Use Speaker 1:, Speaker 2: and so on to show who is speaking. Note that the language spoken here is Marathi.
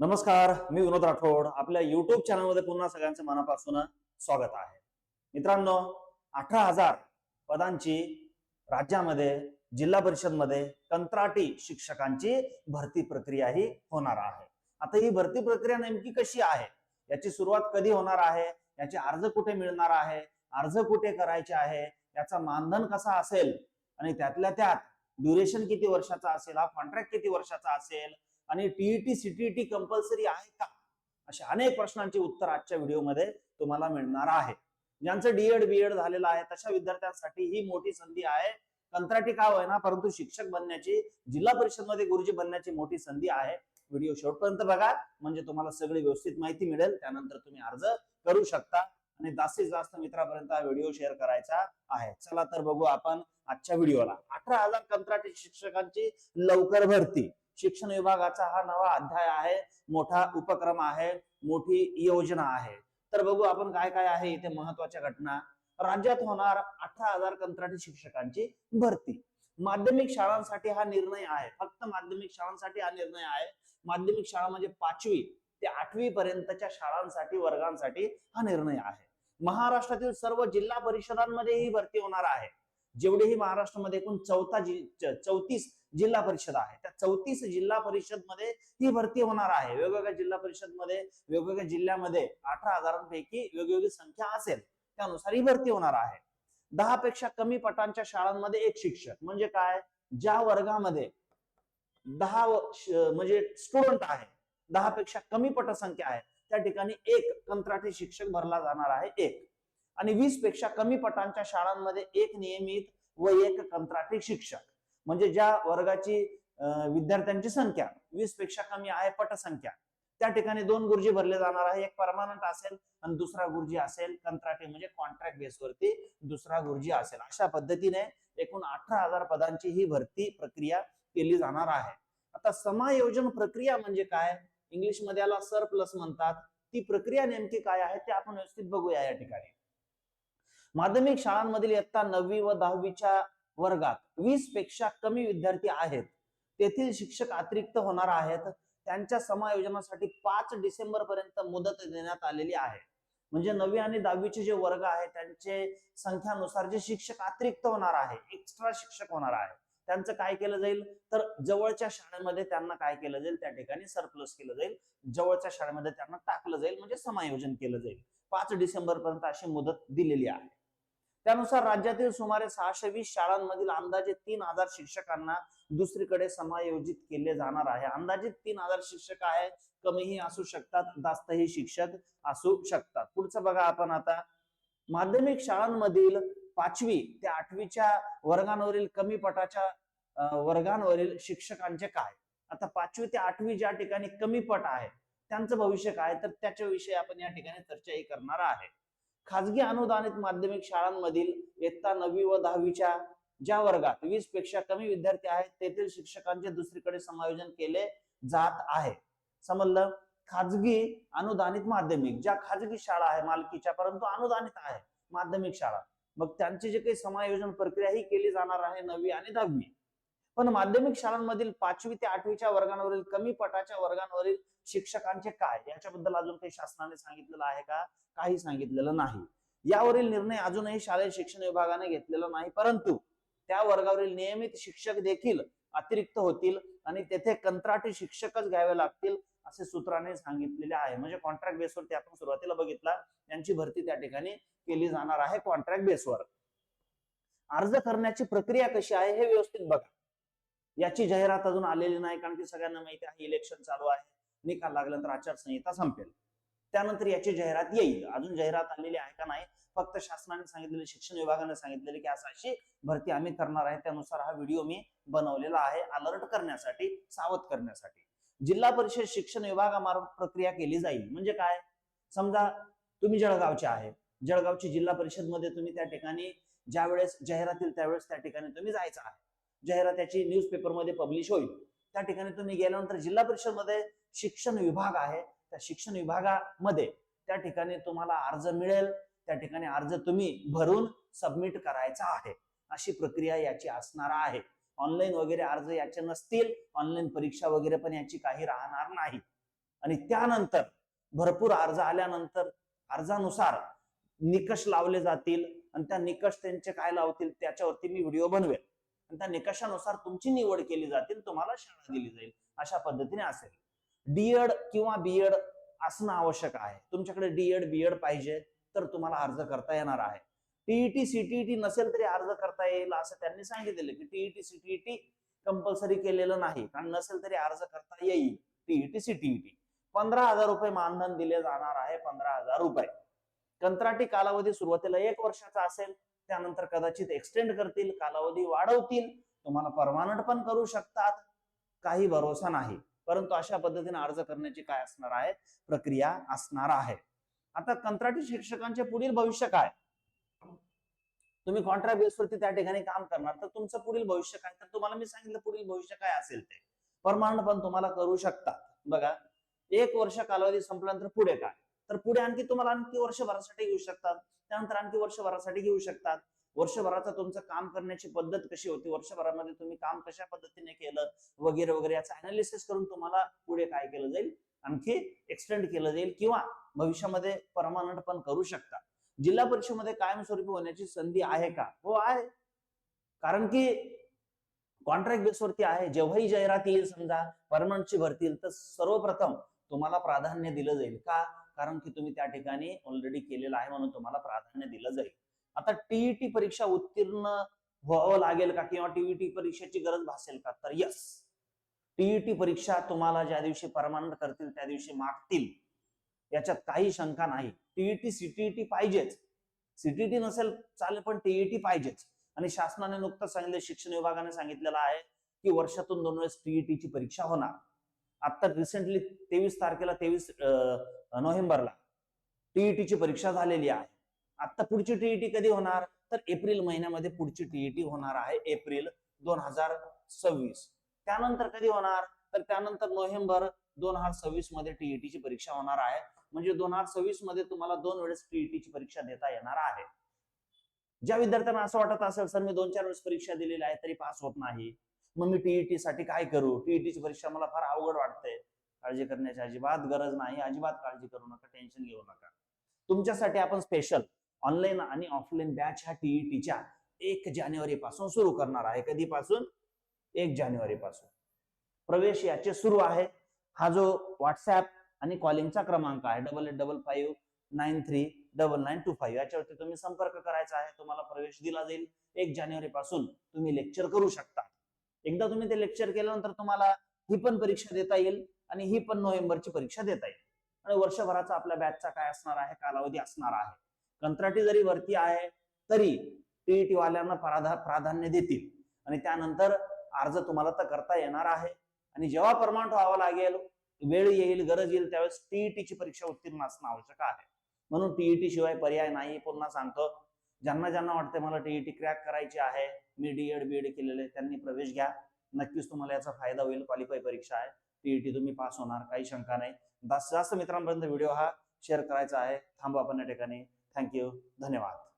Speaker 1: नमस्कार मी विनोद राठोड. आपल्या युट्यूब चॅनलमध्ये पुन्हा सगळ्यांचं मनापासून स्वागत आहे. मित्रांनो अठरा हजार पदांची राज्यामध्ये जिल्हा परिषदमध्ये कंत्राटी शिक्षकांची भरती प्रक्रिया ही होणार आहे. आता ही भरती प्रक्रिया नेमकी कशी आहे? याची सुरुवात कधी होणार आहे? याचे अर्ज कुठे मिळणार आहे? अर्ज कुठे करायचे आहे? याचा मानधन कसा असेल? आणि त्यातल्या त्यात ड्युरेशन किती वर्षाचा असेल? हा कॉन्ट्रॅक्ट किती वर्षाचा असेल? आणि टीईटी सीटीईटी कंपल्सरी आहे का? अशा अनेक प्रश्नांची उत्तर आजच्या व्हिडिओमध्ये तुम्हाला मिळणार आहे. ज्यांचं डीएड बीएड झालेलं आहे तशा विद्यार्थ्यांसाठी ही मोठी संधी आहे. कंत्राटी का होईना परंतु शिक्षक बनण्याची जिल्हा परिषदमध्ये गुरुजी बनण्याची मोठी संधी आहे. व्हिडिओ शेवटपर्यंत बघा म्हणजे तुम्हाला सगळी व्यवस्थित माहिती मिळेल. त्यानंतर तुम्ही अर्ज करू शकता. आणि जास्तीत जास्त मित्रापर्यंत हा व्हिडिओ शेअर करायचा आहे. चला तर बघू आपण आजच्या व्हिडिओला. अठरा हजार कंत्राटी शिक्षकांची लवकर भरती. शिक्षण विभागाचा हा नवा अध्याय आहे. मोठा उपक्रम आहे. मोठी योजना आहे. तर बघू आपण काय काय आहे इथे महत्त्वाच्या घटना. राज्यात होणार अठरा हजार कंत्राटी शिक्षकांची भरती. माध्यमिक शाळांसाठी हा निर्णय आहे. फक्त माध्यमिक शाळांसाठी हा निर्णय आहे. माध्यमिक शाळा म्हणजे पाचवी ते आठवी पर्यंतच्या शाळांसाठी वर्गांसाठी हा निर्णय आहे. महाराष्ट्रातील सर्व जिल्हा परिषदांमध्ये ही भरती होणार आहे. जेवढेही महाराष्ट्रामध्ये एकूण चौथा चौतीस जिल्हा परिषद आहे त्या चौतीस जिल्हा परिषदमध्ये ही भरती होणार आहे. वेगवेगळ्या जिल्हा परिषदमध्ये वेगवेगळ्या जिल्ह्यामध्ये अठरा हजारांपैकी वेगवेगळी संख्या असेल त्यानुसार ही भरती होणार आहे. दहा पेक्षा कमी पटांच्या शाळांमध्ये एक शिक्षक म्हणजे काय? ज्या वर्गामध्ये दहा म्हणजे स्टुडंट आहे दहा पेक्षा कमी पटसंख्या आहे त्या ठिकाणी एक कंत्राटी शिक्षक भरला जाणार आहे एक. आणि वीसपेक्षा कमी पटांच्या शाळांमध्ये एक नियमित व एक कंत्राटी शिक्षक. म्हणजे ज्या वर्गाची विद्यार्थ्यांची संख्या वीसपेक्षा कमी आहे पटसंख्या त्या ठिकाणी दोन गुरुजी भरले जाणार आहे. एक परमानंट असेल आणि दुसरा गुरुजी असेल कंत्राटी म्हणजे कॉन्ट्रॅक्ट बेसवरती दुसरा गुरुजी असेल. अशा पद्धतीने एकूण अठरा हजार पदांची ही भरती प्रक्रिया केली जाणार आहे. आता समायोजन प्रक्रिया म्हणजे काय? इंग्लिशमध्ये याला सर प्लस म्हणतात. ती प्रक्रिया नेमकी काय आहे ते आपण व्यवस्थित बघूया या ठिकाणी. माध्यमिक शाळांमधील इयत्ता नववी व दहावीच्या वर्गात वीसपेक्षा कमी विद्यार्थी आहेत. तेथील शिक्षक अतिरिक्त होणार आहेत. त्यांच्या समायोजनासाठी पाच डिसेंबर पर्यंत मुदत देण्यात आलेली आहे. म्हणजे नववी आणि दहावीचे जे वर्ग आहेत त्यांचे संख्यानुसार जे शिक्षक अतिरिक्त होणार आहे एक्स्ट्रा शिक्षक होणार आहे त्यांचं काय केलं जाईल? तर जवळच्या शाळेमध्ये त्यांना काय केलं जाईल? त्या ठिकाणी सरप्लस केलं जाईल. जवळच्या शाळेमध्ये त्यांना टाकलं जाईल. म्हणजे समायोजन केलं जाईल. पाच डिसेंबर पर्यंत अशी मुदत दिलेली आहे. त्यानुसार राज्यातील सुमारे सहाशे वीस शाळांमधील अंदाजे तीन हजार शिक्षकांना दुसरीकडे समायोजित केले जाणार आहे. अंदाजे तीन हजार शिक्षक आहे कमीही असू शकतात जास्तही शिक्षक असू शकतात. पुढचं बघा आपण आता. माध्यमिक शाळांमधील पाचवी ते आठवीच्या वर्गांवरील कमी पटाच्या वर्गांवरील शिक्षकांचे काय? आता पाचवी ते आठवी ज्या ठिकाणी कमी पट आहे त्यांचं भविष्य काय? तर त्याच्याविषयी आपण या ठिकाणी चर्चाही करणार आहे. खाजगी अनुदानित माध्यमिक शाळांमधील इयत्ता नववी व दहावीच्या ज्या वर्गात वीसपेक्षा कमी विद्यार्थी आहेत तेथील शिक्षकांचे दुसरीकडे समायोजन केले जात आहे. समजलं? खाजगी अनुदानित माध्यमिक ज्या खाजगी शाळा आहे मालकीच्या परंतु अनुदानित आहे माध्यमिक शाळा. मग त्यांची जे काही समायोजन प्रक्रिया ही केली जाणार आहे नववी आणि दहावी. पण माध्यमिक शाळांमधील पाचवी ते आठवीच्या वर्गांवरील कमी पटाच्या वर्गांवरील शिक्षकांचे काय? याच्याबद्दल अजून काही शासनाने सांगितलेलं आहे का? काही सांगितलेलं नाही. यावरील निर्णय अजूनही शालेय शिक्षण विभागाने घेतलेला नाही परंतु त्या वर्गावरील नियमित शिक्षक देखील अतिरिक्त होतील आणि तेथे कंत्राटी शिक्षकच घ्यावे लागतील असे सूत्राने सांगितलेले आहे. म्हणजे कॉन्ट्रॅक्ट बेसवरती आपण सुरुवातीला बघितला त्यांची भरती त्या ठिकाणी केली जाणार आहे कॉन्ट्रॅक्ट बेसवर अर्ज करण्याची प्रक्रिया कशी आहे हे व्यवस्थित बघा. याची जाहिरात अजून आलेली नाही कारण की सगळ्यांना माहिती आहे इलेक्शन चालू आहे निकाल लागल्यानंतर आचारसंहिता संपेल. त्यानंतर याची जाहिरात येईल. अजून जाहिरात आलेली आहे का नाही फक्त शासनाने सांगितलेले शिक्षण विभागाने सांगितलेले की असं अशी भरती आम्ही करणार आहे. त्यानुसार हा व्हिडिओ मी बनवलेला आहे अलर्ट करण्यासाठी सावध करण्यासाठी. जिल्हा परिषद शिक्षण विभागामार्फत प्रक्रिया केली जाईल. म्हणजे काय? समजा तुम्ही जळगावचे आहे. जळगावची जिल्हा परिषदमध्ये तुम्ही त्या ठिकाणी ज्या वेळेस जाहिरात येईल त्यावेळेस त्या ठिकाणी तुम्ही जायचं आहे. जाहिरात याची न्यूजपेपरमध्ये पब्लिश होईल. त्या ठिकाणी तुम्ही गेल्यानंतर जिल्हा परिषदमध्ये शिक्षण विभाग आहे. त्या शिक्षण विभागामध्ये त्या ठिकाणी तुम्हाला अर्ज मिळेल. त्या ठिकाणी अर्ज तुम्ही भरून सबमिट करायचा आहे. अशी प्रक्रिया याची असणार आहे. ऑनलाईन वगैरे अर्ज याचे नसतील. ऑनलाईन परीक्षा वगैरे पण याची काही राहणार नाही. आणि त्यानंतर भरपूर अर्ज आल्यानंतर अर्जानुसार निकष लावले जातील. आणि त्या निकष त्यांचे काय लावतील त्याच्यावरती मी व्हिडिओ बनवेल. त्या निकषानुसार तुमची निवड केली जातील तुम्हाला शाळा दिली जाईल. अशा पद्धतीने असेल. डीएड किंवा बीएड असणं आवश्यक आहे. तुमच्याकडे डीएड बीएड पाहिजे तर तुम्हाला अर्ज करता येणार आहे. टीईटी सीटीईटी नसेल तरी अर्ज करता येईल असं त्यांनी सांगितलेलं की टीईटी सीटीईटी कंपल्सरी केलेलं नाही. कारण नसेल तरी अर्ज करता येईल. टीईटी सीटीईटी पंधरा हजार रुपये मानधन दिले जाणार आहे पंधरा हजार रुपये. कंत्राटी कालावधी सुरुवातीला एक वर्षाचा असेल त्यानंतर कदाचित एक्सटेंड करतील कालावधी वाढवतील तुम्हाला परमानंट पण करू शकतात. काही भरोसा नाही. परंतु अशा पद्धतीने अर्ज करण्याची काय असणार आहे? प्रक्रिया असणार आहे. आता कंत्राटी शिक्षकांचे पुढील भविष्य काय? तुम्ही कॉन्ट्रॅक्ट बेसवरती त्या ठिकाणी काम करणार तर तुमचं पुढील भविष्य काय? तर तुम्हाला मी सांगितलं पुढील भविष्य काय असेल ते. परमानंट पण तुम्हाला करू शकतात. बघा एक वर्ष कालावधी संपल्यानंतर पुढे काय? तर पुढे आणखी तुम्हाला आणखी वर्षभरासाठी येऊ शकतात. त्यानंतर आणखी वर्षभरासाठी घेऊ शकतात. वर्षभराचं तुमचं काम करण्याची पद्धत कशी होती? वर्षभरामध्ये तुम्ही काम कशा पद्धतीने केलं? वगैरे वगैरे याचं अनालिसिस करून तुम्हाला पुढे काय केलं जाईल? आणखी एक्सटेंड केलं जाईल किंवा भविष्यामध्ये परमानंट पण करू शकता. जिल्हा परिषदेमध्ये कायमस्वरूपी होण्याची संधी आहे का? हो आहे. कारण की कॉन्ट्रॅक्ट बेसवरती आहे. जेव्हाही जाहिरात येईल समजा परमनंटची भरती येईल तर सर्वप्रथम तुम्हाला प्राधान्य दिलं जाईल. का? कारण की तुम्ही त्या ठिकाणी ऑलरेडी केलेलं आहे म्हणून तुम्हाला प्राधान्य दिलं जाईल. आता टीईटी परीक्षा उत्तीर्ण व्हावं लागेल का किंवा टीईटी परीक्षेची गरज भासेल का? तर यस टीईटी परीक्षा तुम्हाला ज्या दिवशी परमानंट करतील त्या दिवशी मागतील. याच्यात काही शंका नाही. टीईटी सीटीईटी पाहिजेच. सीटीईटी नसेल चालेल पण टीईटी पाहिजेच. आणि शासनाने नुकतंच सांगितलं शिक्षण विभागाने सांगितलेलं आहे की वर्षातून दोन वेळेस टीईटीची परीक्षा होणार. आता रिसेंटली तेवीस तारखेला तेवीस नोव्हेंबरला. टीईटीची परीक्षा झालेली आहे. आता पुढची टीईटी कधी होणार? तर एप्रिल महिन्यामध्ये पुढची टीईटी होणार आहे एप्रिल दोन हजार सव्वीस. त्यानंतर कधी होणार? तर त्यानंतर नोव्हेंबर दोन हजार सव्वीसमध्ये टीईटीची परीक्षा होणार आहे. म्हणजे दोन हजार सव्वीसमध्ये तुम्हाला दोन वेळेस टीईटीची परीक्षा देता येणार आहे. ज्या विद्यार्थ्यांना असं वाटत असेल सर मी दोन चार वेळेस परीक्षा दिलेली आहे तरी पास होत नाही. मग मी टीईटी साठी काय करू? टीईटीची परीक्षा मला फार अवघड वाटते. काळजी करण्याची अजिबात गरज नाही अजिबात काळजी करू नका टेन्शन घेऊ नका. तुमच्यासाठी आपण स्पेशल ऑनलाईन आणि ऑफलाईन बॅच ह्या टीईटीच्या एक जानेवारी पासून सुरू करणार आहे. कधीपासून? एक जानेवारी पासून प्रवेश याचे सुरू आहे. हा जो व्हॉट्सअप आणि कॉलिंगचा क्रमांक आहे double eight double five nine three double nine two five याच्यावरती तुम्ही संपर्क करायचा आहे. तुम्हाला प्रवेश दिला जाईल. एक जानेवारी पासून तुम्ही लेक्चर करू शकता. एकदा तुम्ही ते लेक्चर केल्यानंतर तुम्हाला ही पण परीक्षा देता येईल. आणि ही पण नोव्हेंबरची परीक्षा देता येईल आणि वर्षभराचा आपल्या बॅचचा काय असणार आहे? कालावधी असणार आहे. कंत्राटी जरी वरती आहे तरी टीईटी वाल्यांना प्राधा प्राधान्य देतील. आणि त्यानंतर अर्ज तुम्हाला तर करता येणार आहे. आणि जेव्हा परमानंट व्हावं लागेल वेळ येईल गरज येईल त्यावेळेस टीईटीची परीक्षा उत्तीर्ण असणं आवश्यक आहे. म्हणून टीईटी शिवाय पर्याय नाही. पुन्हा सांगतो ज्यांना ज्यांना वाटतं मला टीईटी क्रॅक करायची आहे मी डीएड बीएड केलेले त्यांनी प्रवेश घ्या. नक्कीच तुम्हाला याचा फायदा होईल क्वालिफाय परीक्षा आहे. पीईटी तुम्ही पास होणार काही शंका नाही. जास्त जास्त मित्रांपर्यंत व्हिडिओ हा शेअर करायचा आहे. थांबू आपण या ठिकाणी. थँक्यू धन्यवाद.